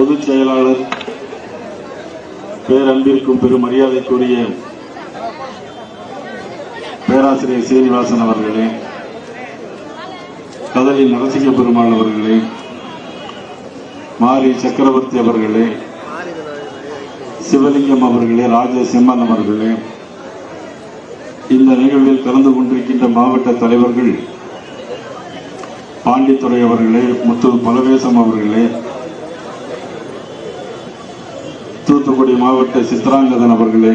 பொதுச் செயலாளர் பேரன்பிற்கும் பெரும் மரியாதைக்குரிய பேராசிரியர் சீனிவாசன் அவர்களே கதலி நரசிங்க பெருமாள் அவர்களே மாரி சக்கரவர்த்தி அவர்களே சிவலிங்கம் அவர்களே ராஜ சிம்மன் அவர்களே இந்த நிகழ்வில் கலந்து கொண்டிருக்கின்ற மாவட்ட தலைவர்கள் பாண்டித்துறை அவர்களே முத்து பலவேசம் அவர்களே மாவட்ட சித்ராங்கதன் அவர்களே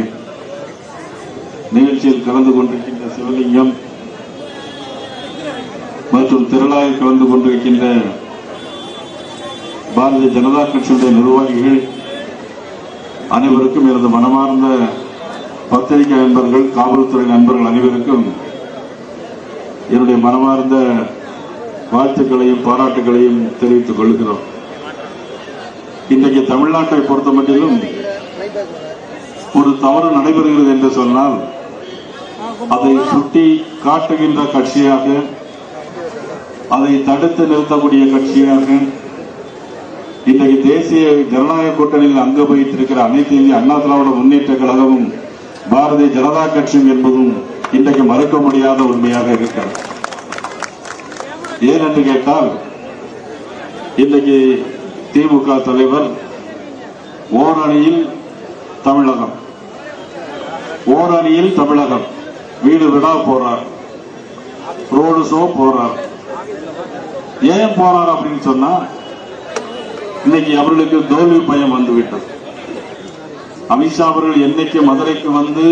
நிகழ்ச்சியில் கலந்து கொண்டிருக்கின்ற சிவலிங்கம் மற்றும் திரளாக கலந்து கொண்டிருக்கின்ற பாரதிய ஜனதா கட்சியுடைய நிர்வாகிகள் அனைவருக்கும் எனது மனமார்ந்த பத்திரிகை நண்பர்கள் காவல்துறை நண்பர்கள் அனைவருக்கும் என்னுடைய மனமார்ந்த வாழ்த்துக்களையும் பாராட்டுகளையும் தெரிவித்துக் கொள்கிறோம். இன்றைக்கு தமிழ்நாட்டை பொறுத்த மட்டிலும் ஒரு தவறு நடைபெறுகிறது என்று சொன்னால் அதை சுட்டி காட்டுகின்ற கட்சியாக அதை தடுத்து நிறுத்தக்கூடிய கட்சியாக இன்றைக்கு தேசிய ஜனநாயக கூட்டணியில் அங்க வகித்திருக்கிற அனைத்து இந்திய அண்ணா திராவிட முன்னேற்ற கழகமும் பாரதிய ஜனதா கட்சியும் என்பதும் இன்றைக்கு மறுக்க முடியாத உண்மையாக இருக்கிறது. ஏன் என்று கேட்டால் இன்றைக்கு திமுக தலைவர் ஓரணியில் தமிழகம். ஓரணியில் தமிழகம். வீடு விடா போறார். ரோடு ஷோ போறார். ஏன் போறார் அப்படின்னு சொன்னா இன்னைக்கு அவர்களுக்கு தோல்வி பயம் வந்துவிட்டது. அமித்ஷா அவர்கள் என்னைக்கு மதுரைக்கு வந்து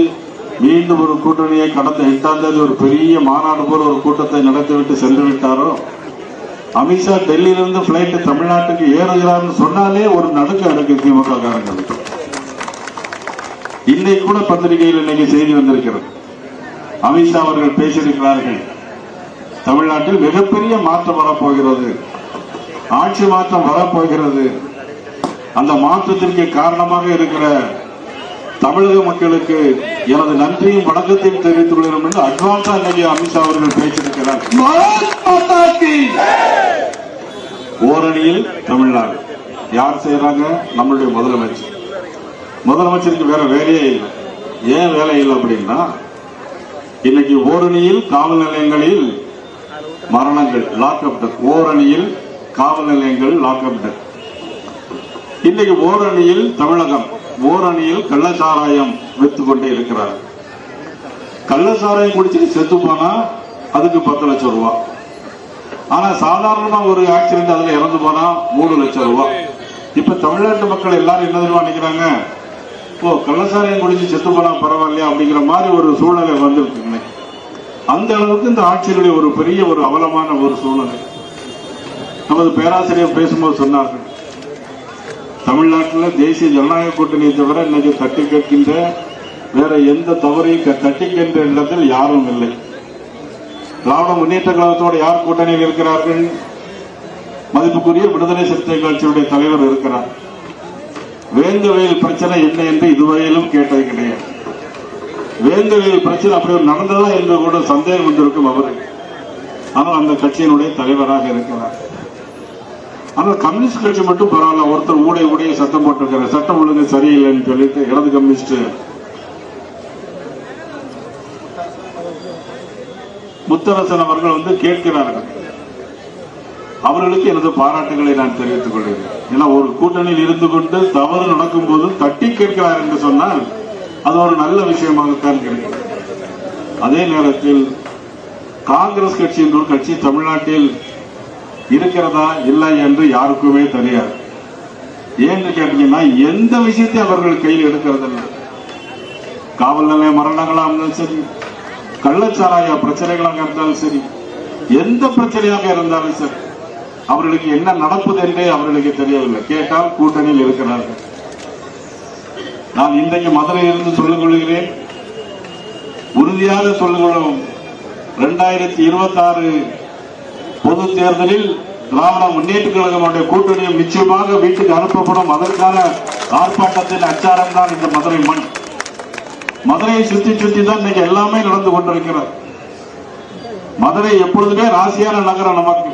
மீண்டும் ஒரு கூட்டணியை கடந்த எட்டாம் தேதி ஒரு பெரிய மாநாடு போல ஒரு கூட்டத்தை நடத்திவிட்டு சென்று விட்டாரோ? அமித்ஷா டெல்லியிலிருந்து பிளைட் தமிழ்நாட்டுக்கு ஏறுகிறார்னு சொன்னாலே ஒரு நடுக்க அடுக்கு திமுக காரங்களுக்கு இன்னைக்கு கூட பத்திரிகையில் இன்னைக்கு செய்தி வந்திருக்கிறது. அமித்ஷா அவர்கள் பேசியிருக்கிறார்கள். தமிழ்நாட்டில் மிகப்பெரிய மாற்றம் வரப்போகிறது. ஆட்சி மாற்றம் வரப்போகிறது. அந்த மாற்றத்திற்கு காரணமாக இருக்கிற தமிழக மக்களுக்கு எனது நன்றியும் வணக்கத்தையும் தெரிவித்துக் கொள்கிறோம் என்று அட்வான்ஸா இன்னைக்கு அமித்ஷா அவர்கள் பேசியிருக்கிறார். ஓரணியில் தமிழ்நாடு. யார் செய்யறாங்க நம்மளுடைய முதலமைச்சர். முதலமைச்சருக்கு வேற வேலையே இல்லை. ஏன் வேலை இல்லை அப்படின்னா இன்னைக்கு ஓரணியில் காவல் நிலையங்களில் மரணங்கள் லாக்அப் டெத் ஓரணியில் காவல் நிலையங்கள் லாக்அப் டெத் இன்னைக்கு ஓரணியில் தமிழகம் ஓரணியில் கள்ளச்சாராயம் வித்து கொண்டே இருக்கிறார் கள்ளச்சாராயம் குடிச்சிட்டு செத்து போனா அதுக்கு பத்து லட்சம் ரூபாய் ஆனா சாதாரணமா ஒரு ஆக்சிடென்ட் அதுல இறந்து போனா மூணு லட்சம் ரூபாய் இப்ப தமிழ்நாட்டு மக்கள் எல்லாரும் என்ன தெரியுமா நினைக்கிறாங்க? ஓ கள்ளசாரியம் குடிச்சு செத்து போனா பரவாயில்லையா அப்படிங்கிற மாதிரி ஒரு சூழ்நிலை வந்திருக்கு இன்னைக்கு. அந்த அளவுக்கு இந்த ஆட்சியினுடைய ஒரு பெரிய ஒரு அவலமான ஒரு சூழ்நிலை நமது பேராசிரியர் பேசும்போது சொன்னார்கள். தமிழ்நாட்டில் தேசிய ஜனநாயக கூட்டணியை தவிர இன்னைக்கு தட்டி கேட்கின்ற வேற எந்த தவறையும் க- தட்டி கேட்கின்ற இடத்தில் யாரும் இல்லை. திராவிட முன்னேற்ற கழகத்தோடு யார் கூட்டணியில் இருக்கிறார்கள்? மதிப்புக்குரிய விடுதலை சிறுத்தை கட்சியுடைய தலைவர் இருக்கிறார். வேந்தவேல் பிரச்சனை என்ன என்று இதுவரையிலும் கேட்டது கிடையாது. வேந்தவேல் பிரச்சனை அப்படி நடந்ததா என்று கூட சந்தேகம் வந்திருக்கும் அவருக்கு ஆனால் அந்த கட்சியினுடைய தலைவராக இருக்கிறார். ஆனால் கம்யூனிஸ்ட் கட்சி மட்டும் பரவாயில்ல ஒருத்தர் ஊடே ஊடைய சட்டம் போட்டிருக்கிற சட்டம் ஒழுங்கு சரியில்லைன்னு சொல்லிட்டு இடது கம்யூனிஸ்ட் முத்தரசன் அவர்கள் வந்து கேட்கிறார்கள். அவர்களுக்கு எனது பாராட்டுகளை நான் தெரிவித்துக் கொள்கிறேன். ஏன்னா ஒரு கூட்டணியில் இருந்து கொண்டு தவறு நடக்கும் போது தட்டி கேட்கிறார் என்று சொன்னால் அது ஒரு நல்ல விஷயமாகத்தான் இருக்கிறது அதே நேரத்தில் காங்கிரஸ் கட்சி என்ற ஒரு கட்சி தமிழ்நாட்டில் இருக்கிறதா இல்லை என்று யாருக்குமே தெரியாது. ஏன்னு கேட்டீங்கன்னா எந்த விஷயத்தை அவர்கள் கையில் எடுக்கிறதில்லை. காவல் நிலைய மரணங்களா இருந்தாலும் சரி கள்ளச்சாராய பிரச்சனைகளாக இருந்தாலும் சரி எந்த பிரச்சனையாக இருந்தாலும் சரி அவர்களுக்கு என்ன நடப்பது என்றே அவர்களுக்கு தெரியவில்லை. கேட்டால் கூட்டணியில் இருக்கிறார்கள். நான் இன்றைக்கு மதுரையிலிருந்து சொல்லிக் கொள்கிறேன். உறுதியாக சொல்லிக் கொள்ளும் இரண்டாயிரத்தி இருபத்தி ஆறு பொது தேர்தலில் திராவிட முன்னேற்ற கழகமுடைய கூட்டணியும் நிச்சயமாக வீட்டுக்கு அனுப்பப்படும். அதற்கான ஆர்ப்பாட்டத்தின் அச்சாரம் தான் இந்த மதுரை மண். மதுரையை சுத்தி சுத்தி தான் இன்னைக்கு எல்லாமே நடந்து கொண்டிருக்கிறது. மதுரை எப்பொழுதுமே ராசியான நகரம் நமக்கு.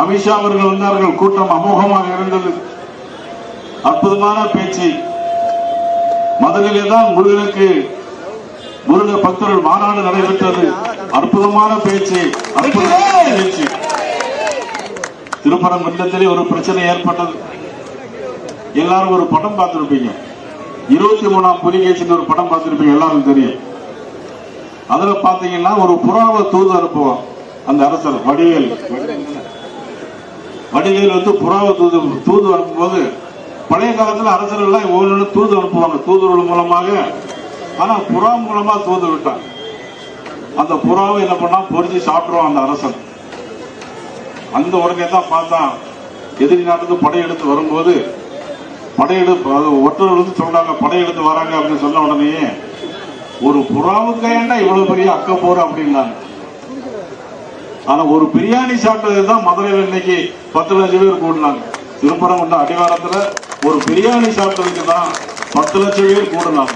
அமித்ஷா அவர்கள் வந்தார்கள். கூட்டம் அமோகமாக இருந்தது. அற்புதமான பேச்சு. மதுரையிலே தான் முருகனுக்கு முருக பக்தர்கள் மாநாடு நடைபெற்றது. அற்புதமான பேச்சு. அற்புதமான பேச்சு திருப்பரம் திருப்பரங்குன்றத்திலே ஒரு பிரச்சனை ஏற்பட்டது. எல்லாரும் ஒரு படம் பார்த்திருப்பீங்க. இருபத்தி மூணாம் புலிகேசின்னு ஒரு படம் பார்த்திருப்பீங்க. எல்லாரும் தெரியும். அதுல பாத்தீங்கன்னா ஒரு புறாவை தூது அனுப்புவோம் அந்த அரசர் வடிவேல். வடிவேல் வந்து புறாவை தூது தூது அனுப்பும்போது பழைய காலத்தில் அரசர்கள்லாம் ஒவ்வொன்று தூது அனுப்புவாங்க. தூதுவர்கள் மூலமாக. ஆனால் புறா மூலமாக தூது விட்டான் அந்த புறாவை என்ன பண்ணா பொறிச்சு சாப்பிடுவான் அந்த அரசன். அந்த உடனே தான் பார்த்தான் எதிரி நாட்டுக்கு படையெடுத்து வரும்போது படையெடுப்பு அது ஒற்றர்கள் வந்து சொல்றாங்க படையெடுத்து வராங்க அப்படின்னு சொன்ன உடனேயே ஒரு புறாவுக்கு ஏண்டா இவ்வளவு பெரிய அக்கப்போர் அப்படின்னாங்க. ஆனா ஒரு பிரியாணி சாப்பிட்டது தான் மதுரையில் இன்னைக்கு பத்து லட்சம் பேர் கூடினாங்க. திருப்பரங்குன்ற அடிவாரத்துல ஒரு பிரியாணி சாப்பிட்டதுக்கு தான் பத்து லட்சம் பேர் கூடினாங்க.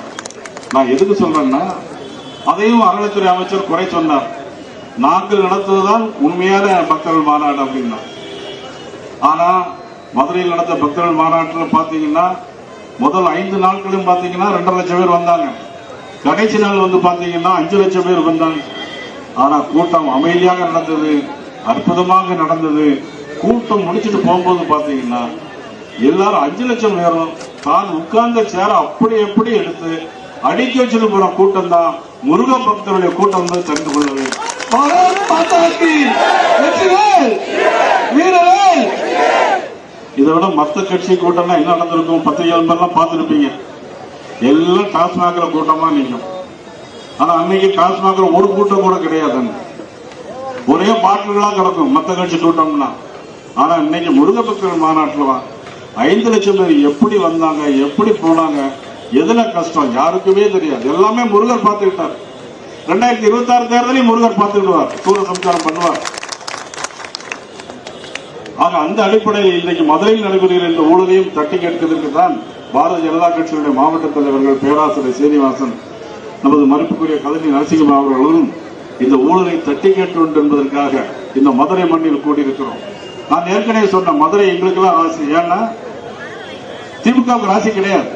நான் எதுக்கு சொல்றேன்னா அதையும் அறநிலைத்துறை அமைச்சர் குறை சொன்னார். நாங்கள் நடத்துவதுதான் உண்மையான பக்தர்கள் மாநாடு அப்படின்னா. ஆனா மதுரையில் நடந்த பக்தர்கள் மாநாட்டில் பார்த்தீங்கன்னா முதல் ஐந்து நாட்களும் பார்த்தீங்கன்னா ரெண்டரை லட்சம் பேர் வந்தாங்க. கடைசி நாள் வந்து பார்த்தீங்கன்னா அஞ்சு லட்சம் பேர் வந்தாங்க. ஆனா கூட்டம் அமைதியாக நடந்தது அற்புதமாக நடந்தது. கூட்டம் முடிச்சிட்டு போகும்போது பாத்தீங்கன்னா எல்லாரும் அஞ்சு லட்சம் பேரும் தான் உட்கார்ந்த சேர அப்படி எப்படி எடுத்து அடுக்கி வச்சுட்டு போற கூட்டம் தான் முருக பக்தருடைய கூட்டம் தான் தெரிந்து கொள்ள வேண்டும் பாரத் மாதா கி வெற்றிவேல்! வீரவேல்! இதை விட மத்த கட்சி கூட்டம்னா என்ன நடந்திருக்கும்? பத்திரிகை எல்லாம் பார்த்துருப்பீங்க. எல்லாம் டாஸ்மாக்ல கூட்டமா நிற்கும். ஆனா அன்னைக்கு டாஸ்மாக்ல ஒரு கூட்டம் கூட கிடையாதுங்க. ஒரே பாட்டில்களா கிடக்கும். மத்த கட்சி கூட்டம்னா ஆனா இன்னைக்கு முருகபக்தர் மாநாட்டில் ஐந்து லட்சம் பேர் எப்படி வந்தாங்க எப்படி போனாங்க எதுல கஷ்டம் யாருக்குமே தெரியாது. எல்லாமே முருகர் பார்த்துக்கிட்டார். ரெண்டாயிரத்தி இருபத்தி ஆறு தேர்தலையும் முருகர் பார்த்துக்கிடுவார். சூரிய சம்சாரம் பண்ணுவார். ஆக அந்த அடிப்படையில் இன்றைக்கு மதுரையில் நடைபெறுகிற இந்த ஊழலையும் தட்டி கேட்பதற்கு தான் பாரதிய ஜனதா கட்சியினுடைய மாவட்ட தலைவர்கள் பேராசிரியர் சீனிவாசன் நமது மறுப்புக்குரிய கதனி நரசிங்கம் அவர்களும் இந்த ஊழலை தட்டி கேட்டு என்பதற்காக இந்த மதுரை மண்ணில் கூடியிருக்கிறோம். நான் ஏற்கனவே சொன்ன மதுரை எங்களுக்கெல்லாம் ஆசை. ஏன்னா திமுகவுக்கு ராசி கிடையாது.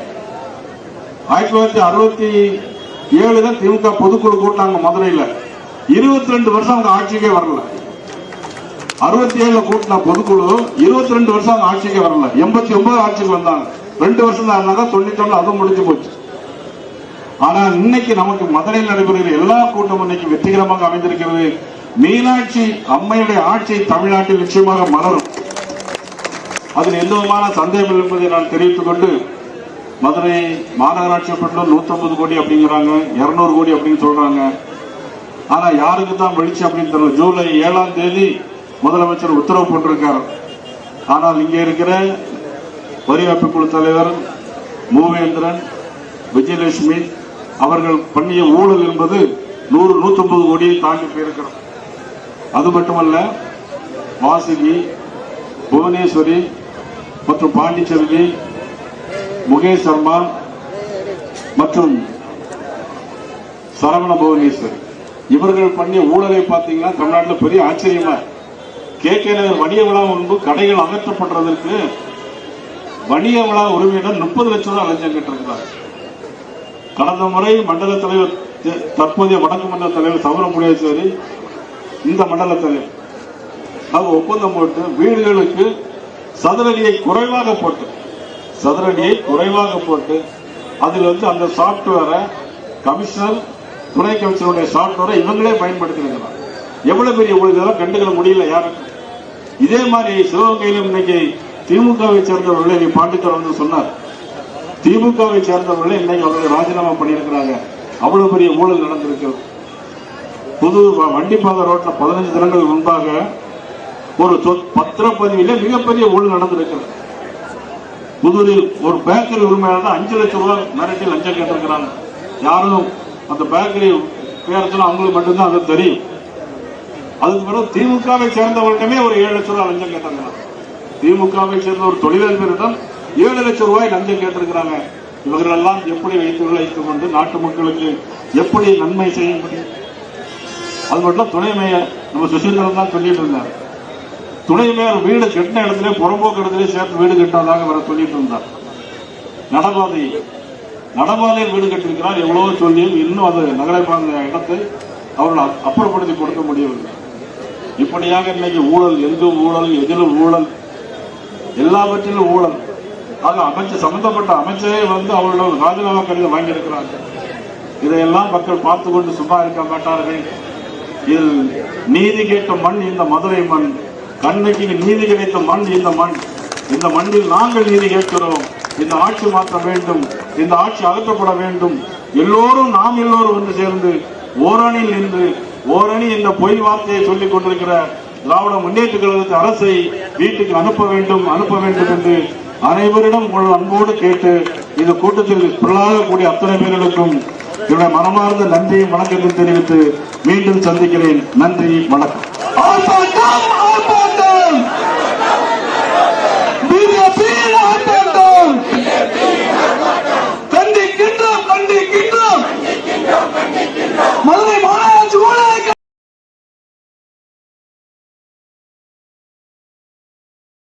ஆயிரத்தி தொள்ளாயிரத்தி அறுபத்தி ஏழுல திமுக பொதுக்குழு கூட்டாங்க மதுரையில. இருபத்தி ரெண்டு வருஷம் அவங்க ஆட்சிக்கே வரல. அறுபத்தி ஏழுல கூட்டின பொதுக்குழு இருபத்தி ரெண்டு வருஷம் அவங்க ஆட்சிக்கே வரல. எண்பத்தி ஒன்பது ஆட்சிக்கு வந்தாங்க. ரெண்டு வருஷம் தான் இருந்தாங்க தொண்ணூத்தி அதுவும் முடிஞ்சு போச்சு. ஆனால் இன்னைக்கு நமக்கு மதுரையில் நடைபெறுகிற எல்லா கூட்டம் இன்னைக்கு வெற்றிகரமாக அமைந்திருக்கிறது. மீனாட்சி அம்மையுடைய ஆட்சி தமிழ்நாட்டில் நிச்சயமாக மலரும். அதில் எந்த விதமான சந்தேகம் என்பதை நான் தெரிவித்துக் கொண்டு மதுரை மாநகராட்சி பட்டம் நூத்தம்பது கோடி அப்படிங்கிறாங்க இருநூறு கோடி அப்படின்னு சொல்றாங்க. ஆனா யாருக்கு தான் வெளிச்சு அப்படின்னு தெரியல. ஜூலை ஏழாம் தேதி முதலமைச்சர் உத்தரவு போட்டிருக்கார். ஆனால் இங்கே இருக்கிற வரிகாப்பு குழு தலைவர் மூவேந்திரன் விஜயலட்சுமி அவர்கள் பண்ணிய ஊழல் என்பது நூறு நூற்றம்பது கோடியை தாண்டி போயிருக்கிறது. அது மட்டுமல்ல வாசுகி புவனேஸ்வரி மற்றும் பாண்டிச்செல்வி முகேஷ் சர்மா மற்றும் சரவண புவனேஸ்வரி. இவர்கள் பண்ணிய ஊழலை பார்த்தீங்கன்னா தமிழ்நாட்டில் பெரிய ஆச்சரியமா கே. கே. நகர் வணிக விழா முன்பு கடைகள் அகற்றப்படுறதற்கு வணிக விழா உரிமையிடம் முப்பது லட்சம் ரூபாய் லஞ்சம் கேட்டிருக்கிறார் கடந்த முறை மண்டல தலைவர் தற்போதைய வடக்கு மண்டல தலைவர் சவர சரி இந்த மண்டல தலைவர் அவங்க ஒப்பந்தம் போட்டு வீடுகளுக்கு சதுரடியை குறைவாக போட்டு சதுரடியை குறைவாக போட்டு அதில் வந்து அந்த சாப்ட்வேரை கமிஷனர் துணை கமிஷனருடைய சாப்ட்வேரை இவங்களே பயன்படுத்திருக்கிறாங்க எவ்வளவு பெரிய ஊழல் இதெல்லாம் கண்டுக்கல முடியல யாருக்கும். இதே மாதிரி சிவகங்கையிலும் இன்னைக்கு திமுகவை சேர்ந்தவர்களை நீ பாண்டித்தர் வந்து சொன்னார் திமுகவை சேர்ந்தவர்கள் இன்னைக்கு அவர்கள் ராஜினாமா பண்ணியிருக்கிறாங்க. அவ்வளவு பெரிய ஊழல் நடந்திருக்கிறது புது வண்டிப்பாதை ரோட்டில் பதினஞ்சு தினங்கள் முன்பாக ஒரு பத்திரப்பதிவில் மிகப்பெரிய ஊழல் நடந்திருக்கிறது புதூரில் ஒரு பேக்கரி உரிமையாளர் அஞ்சு லட்சம் ரூபாய் மிரட்டி லஞ்சம் கேட்டிருக்கிறாங்க. யாரும் அந்த பேக்கரி பேரத்தில் அவங்களுக்கு மட்டும்தான் அது தெரியும். அதுக்கு பிறகு திமுகவை சேர்ந்தவர்கிட்டமே ஒரு ஏழு லட்சம் ரூபாய் லஞ்சம் கேட்டாங்க. திமுகவை சேர்ந்த ஒரு தொழிலதிபரிடம் ஏழு லட்சம் ரூபாய் லஞ்சம் கேட்டிருக்கிறாங்க. இவர்களெல்லாம் எப்படி வைத்து வைத்துக் கொண்டு நாட்டு மக்களுக்கு எப்படி நன்மை செய்ய முடியும்? அது மட்டும் துணை மேயர் நம்ம சுசீந்திரன் தான் சொல்லிட்டு இருந்தார். துணை மேயர் வீடு கட்டின இடத்துல புறம்போக்கு இடத்துல சேர்த்து வீடு கட்டாதாக வர சொல்லிட்டு இருந்தார். நடபாதை. நடபாதையில் வீடு கட்டிருக்கிறார் எவ்வளவோ சொல்லியும் இன்னும் அது நகரப்பாங்க இடத்தை அவர்கள் அப்புறப்படுத்தி கொடுக்க முடியவில்லை. இப்படியாக இன்னைக்கு ஊழல் எங்கும் ஊழல் எதிலும் ஊழல் எல்லாவற்றிலும் ஊழல். அது அமைச்சு சம்பந்தப்பட்ட அமைச்சரே வந்து அவர்களோட ராஜினாமா கடிதம் வாங்கியிருக்கிறார்கள். இதையெல்லாம் மக்கள் பார்த்து கொண்டு சும்மா இருக்க மாட்டார்கள். இதில் நீதி கேட்ட மண் இந்த மதுரை மண் கண்ணைக்கு நீதி கிடைத்த மண் இந்த மண். இந்த மண்ணில் நாங்கள் நீதி கேட்கிறோம். இந்த ஆட்சி மாற்ற வேண்டும். இந்த ஆட்சி அகற்றப்பட வேண்டும். எல்லோரும் நாம் எல்லோரும் வந்து சேர்ந்து ஓரணியில் நின்று ஓரணி இந்த பொய் வார்த்தையை சொல்லிக் கொண்டிருக்கிற திராவிட முன்னேற்ற கழகத்து அரசை வீட்டுக்கு அனுப்ப வேண்டும் அனுப்ப வேண்டும் என்று அனைவரிடம் உங்கள் அன்போடு கேட்டு இந்த கூட்டத்தில் கூடிய அத்தனை பேர்களுக்கும் என்னுடைய மனமார்ந்த நன்றியும் வணக்கத்தையும் தெரிவித்து மீண்டும் சந்திக்கிறேன். நன்றி வணக்கம்.